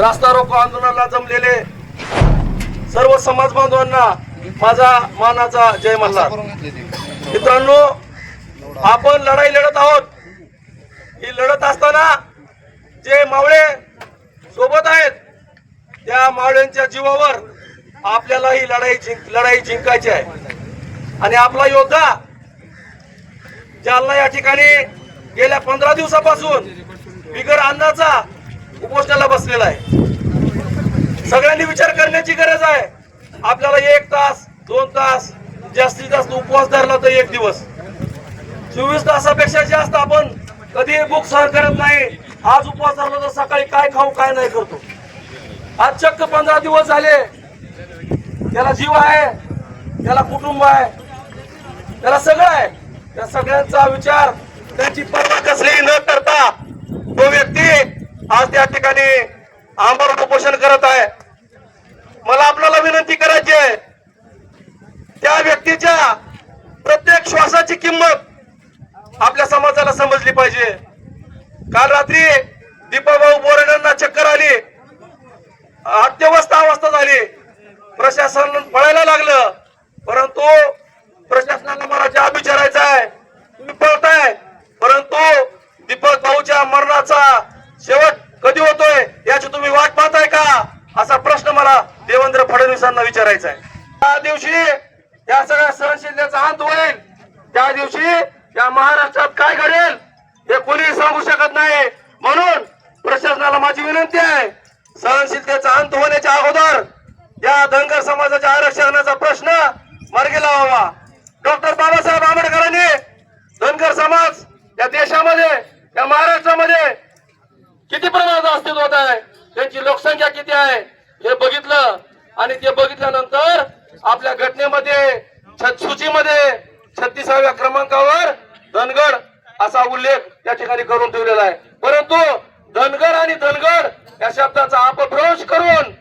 रास्ता रोको आंदोलनाला जमलेले सर्व समाज बांधवांना माझा मानाचा जय मल्हार. मित्रांनो आपण लढाई लढत आहोत. ही लढत असताना जे मावळे सोबत आहेत त्या मावळ्यांच्या जीवावर आपल्याला ही लढाई जिंक लढाई जिंकायची आहे. आणि आपला योद्धा जालना या ठिकाणी गेल्या पंधरा दिवसापासून बिगर अन्नाचा उपोषणाला बसलेला आहे. सगळ्यांनी विचार करण्याची गरज आहे. आपल्याला एक तास दोन तास जास्तीत जास्त उपवास धरला तर एक दिवस. चोवीस तासापेक्षा जास्त आपण कधी भूक सहन करत नाही. आज उपवास धरला तर सकाळी काय खाऊ काय नाही करतो. आज चक्क पंधरा दिवस झाले. त्याला जीव आहे त्याला कुटुंब आहे त्याला सगळं आहे. त्या सगळ्यांचा विचार त्यांची पर्वा कसली न करता आज त्या ठिकाणी आमरण उपोषण करत आहे. मला आपल्याला विनंती करायची आहे. त्या व्यक्तीच्या प्रत्येक श्वासाची किंमत आपल्या समाजाला समजली पाहिजे. काल रात्री दीपाभाऊ बोराड्यांना चक्कर आली. अत्यवस्था अवस्था झाली. प्रशासन पळायला लागलं. परंतु प्रशासनाला मला जाब विचारायचा आहे. तुम्ही पळताय. परंतु दीपक भाऊच्या मरणाचा शेवट कधी होतोय याची तुम्ही वाट पाहताय का? असा प्रश्न मला देवेंद्र फडणवीसांना विचारायचा आहे त्या दिवशी या सगळ्या सहनशीलतेचा अंत होईल. त्या दिवशी या महाराष्ट्रात काय घडेल हे कोणी सांगू शकत नाही. म्हणून प्रशासनाला माझी विनंती आहे सहनशीलतेचा अंत होण्याच्या अगोदर या धनगर समाजाच्या आरक्षणाचा प्रश्न मार्गी लावावा. डॉक्टर बाबासाहेब आंबेडकरांनी धनगर समाज या देशामध्ये या महाराष्ट्रामध्ये किती प्रमाणात अस्तित्वात आहे? त्यांची लोकसंख्या किती आहे? हे बघितलं. आणि ते बघितल्यानंतर आपल्या घटनेमध्ये सूचीमध्ये छत्तीसाव्या क्रमांकावर धनगड असा उल्लेख त्या ठिकाणी करून ठेवलेला आहे. परंतु धनगर आणि धनगड या शब्दाचा अपभ्रंश करून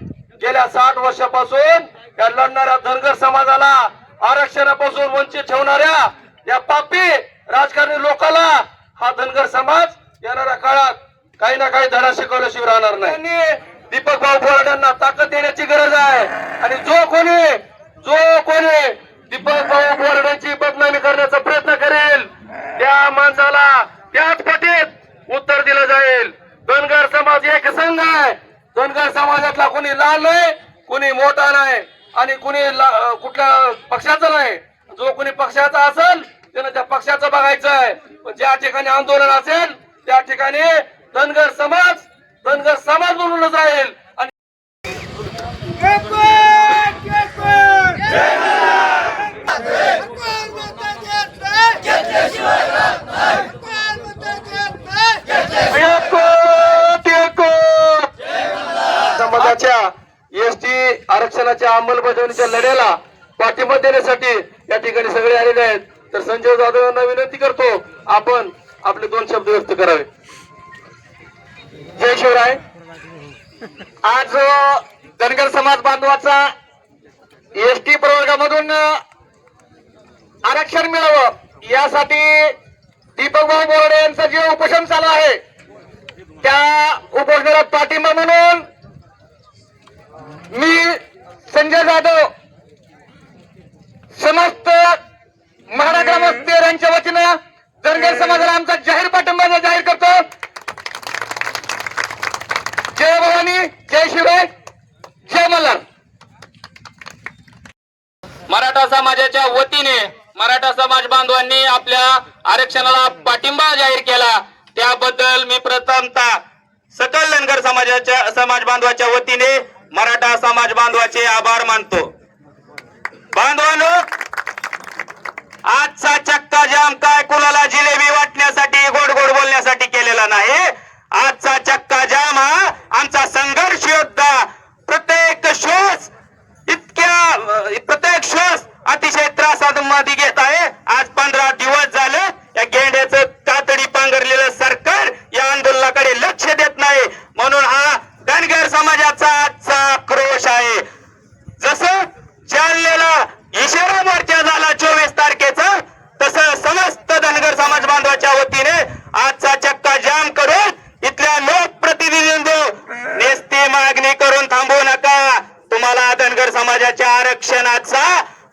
गेल्या साठ वर्षापासून या लढणाऱ्या धनगर समाजाला आरक्षणापासून वंचित ठेवणाऱ्या या पापी राजकारणी लोकाला हा धनगर समाज येणाऱ्या काळात काही ना काही धडा शिकवल्याशिवाय राहणार नाही. दीपक भाऊ बोराड्यांना ताकद देण्याची गरज आहे. आणि जो कोणी जो कोणी दीपक भाऊ बोराड्यांची बदनामी करण्याचा प्रयत्न करेल त्या माणसाला त्याच पटीत उत्तर दिलं जाईल. धनगर समाज एक संघ आहे. धनगर समाजातला कोणी लहान नाही कोणी मोठा नाही आणि कोणी ला- कुठल्या पक्षाचा नाही. जो कोणी पक्षाचा असेल त्यानं त्या पक्षाचं बघायचं आहे. ज्या ठिकाणी आंदोलन असेल त्या ठिकाणी धनगर समाज धनगर समाज म्हणूनच जाईल. आणि समाजाच्या एसटी आरक्षणाच्या अंमलबजावणीच्या लढ्याला पाठिंबा देण्यासाठी या ठिकाणी सगळे आलेले आहेत. तर संजय जाधव यांना विनंती करतो आपण आपले दोन शब्द व्यक्त करावे. जय शिवराय. आज धनगर समाज बांधवाचा एसटी प्रवर्गामधून आरक्षण मिळावं यासाठी दीपक भाऊ बोर्डे यांचं जे उपोषण चालू आहे त्या उपोषणाला पाठिंबा म्हणून मी संजय जाधव समस्त महाराज ग्रामस्थ यांच्या वतीनं धनगर समाजाला आमचा जाहीर पाठिंबा जाहीर करतो जय भवानी जय शिवाय जय मल्हार मराठा समाजाच्या वतीने मराठा समाज बांधवांनी आपल्या आरक्षणाला पाठिंबा जाहीर केला. त्याबद्दल मी प्रथमतः सकल धनगर समाजाच्या समाज बांधवाच्या वतीने मराठा समाज बांधवाचे आभार मानतो. बांधवानो आजचा चक्का जाम काय कुणाला जिलेबी वाटण्यासाठी गोड गोड बोलण्यासाठी केलेला नाही. आजचा चक्का जाम हा आमचा संघर्ष योद्धा प्रत्येक श्वास इतक्या प्रत्येक श्वास अतिशय त्रासामध्ये घेत आहे. आज पंधरा दिवस झाले या गेंड्याचं कातडी पांघरलेलं सरकार या आंदोलनाकडे लक्ष देत नाही म्हणून हा धनगर समाजाचा आजचा आक्रोश आहे जसं जालन्याला इशारा मोर्चा झाला चोवीस तारखेचा तसं समस्त धनगर समाज बांधवाच्या वतीने आजचा चक्का जाम करून इथल्या लोकप्रतिनिधींनी नेस्ते मागे आरक्षणाचा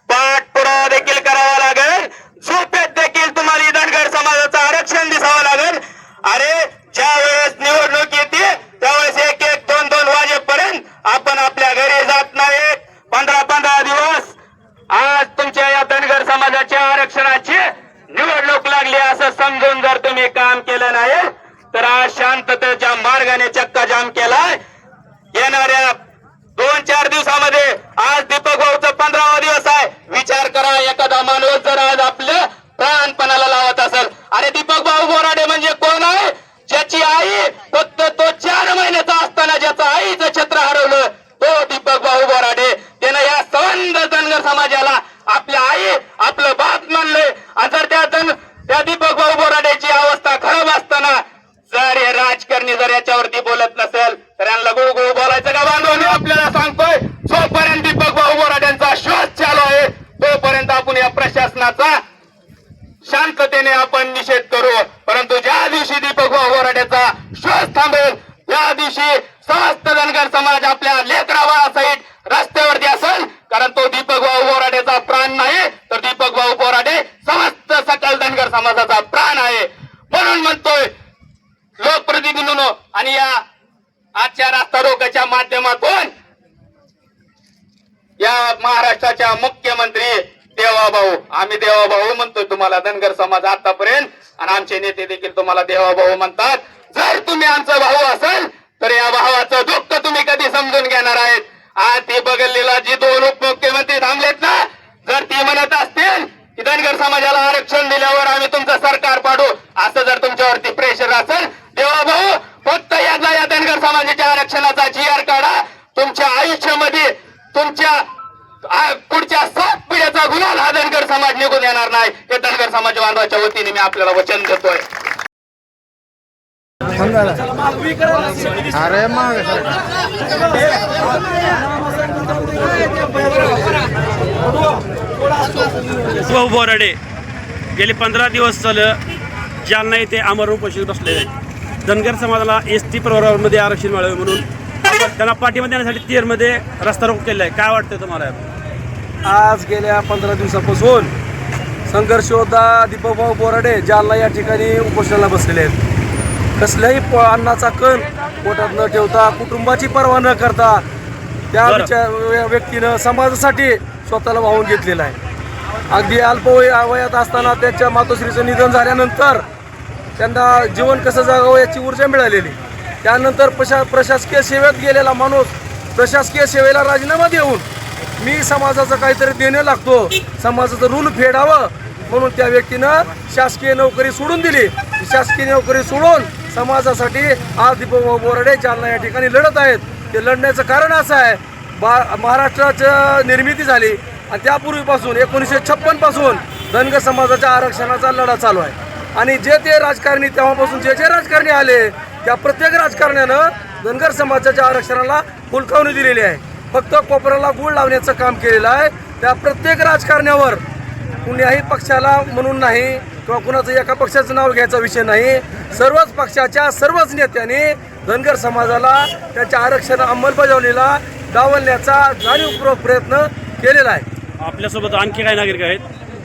पाठपुरावा देखील करावा लागेल झोपेत देखील तुम्हाला धनगर समाजाचं आरक्षण दिसावं लागेल अरे ज्या वेळेस निवडणूक येते त्यावेळेस एक एक दोन दोन वाजेपर्यंत आपण आपल्या घरी जात नाहीत पंधरा पंधरा दिवस आज तुमच्या या धनगर समाजाच्या आरक्षणाची निवडणूक लागली असं समजून जर तुम्ही आहे. तर आज शांततेच्या मार्गाने चक्का जाम केलाय. येणाऱ्या दोन चार दिवसामध्ये आज दीपक भाऊचा पंधरावा दिवस आहे. विचार करा एखादा माणूस जर आज आपलं प्राणपणाला लावत असेल. अरे दीपक भाऊ बोराडे म्हणजे कोण आहे? ज्याची आई फक्त तो चार महिन्याचा असताना ज्याचं आईचं छत्र हरवलं तो दीपक भाऊ बोराडे त्यानं या संबंध धनगर समाजाला आपल्या आई आपलं बाप मानलंय आणि जर त्या धन त्या दीपक भाऊ बोराडेची अवस्था खराब असताना जर हे राजकारणी जर याच्यावरती बोलत नसेल तर यांना गुळगुळ बोलायचं का बांधव मी आपल्याला सांगतोय जोपर्यंत दीपक भाऊ बोराड्यांचा श्वास चालू आहे तोपर्यंत आपण या प्रशासनाचा शांततेने आपण निषेध करू. परंतु ज्या दिवशी दीपक भाऊ श्वास थांबेल त्या दिवशी समस्त धनगर समाज आपल्या लेकरावाळा लेकराबाळासहित रस्त्यावरती असेल. कारण तो दीपक भाऊ बोराडेचा प्राण नाही तर दीपक भाऊ बोराडे समस्त सकल धनगर समाजाचा प्राण आहे. म्हणून म्हणतोय लोकप्रतिनिधींनो आणि या आजच्या रास्ता रोकोच्या माध्यमातून या महाराष्ट्राच्या मुख्यमंत्री देवाभाऊ आम्ही देवा भाऊ म्हणतोय तुम्हाला धनगर समाज आतापर्यंत आणि आमचे नेते देखील तुम्हाला देवाभाऊ म्हणतात. जर तुम्ही आमचा भाऊ असाल तर या भावाचं दुःख तुम्ही कधी समजून घेणार आहेत? आज ते बघलेला जी दोन उपमुख्यमंत्री थांबलेत ना जर ती म्हणत असतील की धनगर समाजाला आरक्षण दिल्यावर आम्ही तुमचं सरकार पाडू असं जर तुमच्यावरती प्रेशर असेल देवा भाऊ फक्त याचा या धनगर समाजाच्या आरक्षणाचा जी आर काढा तुमच्या आयुष्यामध्ये तुमच्या पुढच्या सात पिढ्याचा गुन्हा हा धनगर समाज निघून येणार नाही. हे धनगर समाज बांधवाच्या वतीने मी आपल्याला वचन देतोय. अरे मग भाऊ बोराडे. गेले पंधरा दिवस झालं जालना येथे आमरण उपोषण बसलेले आहेत. धनगर समाजाला एस टी प्रवर्गामध्ये आरक्षण मिळावे म्हणून. त्यांना पाठिंबा देण्यासाठी तेरमध्ये रस्ता रोको केला आहे काय वाटतं तुम्हाला आज गेल्या पंधरा दिवसापासून संघर्ष योद्धा दीपकभाऊ बोराडे जालना या ठिकाणी उपोषणाला बसलेले आहेत. कसल्याही प अन्नाचा कण पोटात न ठेवता कुटुंबाची पर्वा न करता त्या. विचार व्यक्तीनं समाजासाठी स्वतःला वाहून घेतलेला आहे. अगदी अल्पवय वयात असताना त्यांच्या मातोश्रीचं निधन झाल्यानंतर त्यांना जीवन कसं जगावं याची ऊर्जा मिळालेली. त्यानंतर प्रशा प्रशासकीय सेवेत गेलेला माणूस प्रशासकीय सेवेला राजीनामा देऊन मी समाजाचं काहीतरी देणं लागतो. समाजाचं ऋण फेडावं. म्हणून त्या व्यक्तीनं शासकीय नोकरी सोडून दिली. शासकीय नोकरी सोडून समाजासाठी आज दीपकभाऊ बोराडे जालना या ठिकाणी लढत आहेत. ते लढण्याचं कारण असं आहे बा महाराष्ट्राचं निर्मिती झाली आणि त्यापूर्वीपासून एकोणीसशे छप्पनपासून धनगर समाजाच्या आरक्षणाचा लढा चालू आहे. आणि जे ते राजकारणी तेव्हापासून जे जे राजकारणी आले त्या प्रत्येक राजकारण्यानं धनगर समाजाच्या आरक्षणाला हुलकावणी दिलेली आहे. फक्त कोपऱ्याला गुळ लावण्याचं काम केलेलं आहे. त्या प्रत्येक राजकारण्यावर कुण्याही पक्षाला म्हणून नाही किंवा कुणाचं एका पक्षाचं नाव घ्यायचा विषय नाही. सर्वच पक्षाच्या सर्वच नेत्यांनी धनगर समाजाला त्यांच्या आरक्षण अंमलबजावणीला डावलण्याचा जाणीवपूर्वक प्रयत्न केलेला आहे. आपल्यासोबत आणखी काही नागरिक आहेत.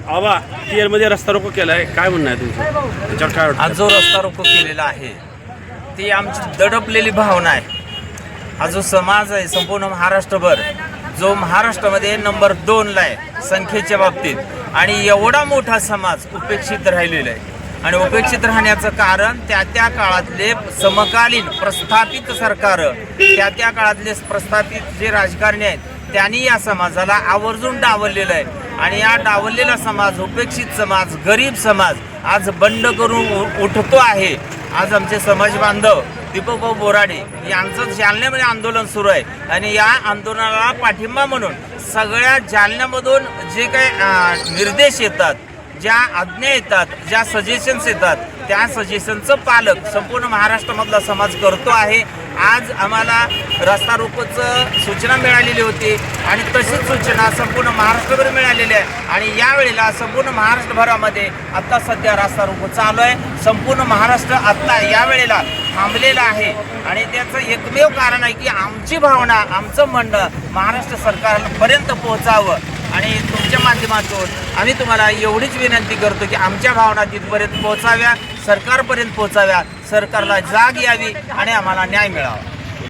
आबा तेरमध्ये रस्ता रोको केला आहे काय म्हणणं आहे तुमचं? त्याच्यावर काय आज जो रस्ता रोको केलेला आहे ती आमची दडपलेली भावना आहे. हा जो समाज आहे संपूर्ण महाराष्ट्रभर जो महाराष्ट्रामध्ये नंबर दोनला आहे संख्येच्या बाबतीत. आणि एवढा मोठा समाज उपेक्षित राहिलेला आहे. आणि उपेक्षित राहण्याचं कारण त्या त्या काळातले समकालीन प्रस्थापित सरकार त्या त्या काळातले प्रस्थापित जे राजकारणी आहेत त्यांनी या समाजाला आवर्जून डावललेलं आहे. आणि या डावललेला समाज उपेक्षित समाज गरीब समाज आज बंड करून उ- उठतो आहे. आज आमचे समाज बांधव दीपकभाऊ बोराडे यांचं जालन्यामध्ये आंदोलन सुरू आहे. आणि या आंदोलनाला पाठिंबा म्हणून सगळ्या जालन्यामधून जे काही निर्देश येतात ज्या आज्ञा येतात ज्या सजेशन्स येतात त्या सजेशनचं पालक संपूर्ण महाराष्ट्रामधला समाज करतो आहे. आज आम्हाला रस्ता रोकोचं सूचना मिळालेली होती आणि तशीच सूचना संपूर्ण महाराष्ट्रभर मिळालेली आहे. आणि यावेळेला संपूर्ण महाराष्ट्रभरामध्ये आत्ता सध्या रस्ता रोको चालू आहे. संपूर्ण महाराष्ट्र आत्ता यावेळेला थांबलेलं आहे. आणि त्याचं एकमेव कारण आहे की आमची भावना आमचं म्हणणं महाराष्ट्र सरकारपर्यंत पोहोचावं. आणि तुमच्या माध्यमातून आम्ही तुम्हाला एवढीच विनंती करतो की आमच्या भावना तिथपर्यंत पोहोचाव्या सरकारपर्यंत पोहोचाव्या सरकारला जाग यावी आणि आम्हाला न्याय मिळावा.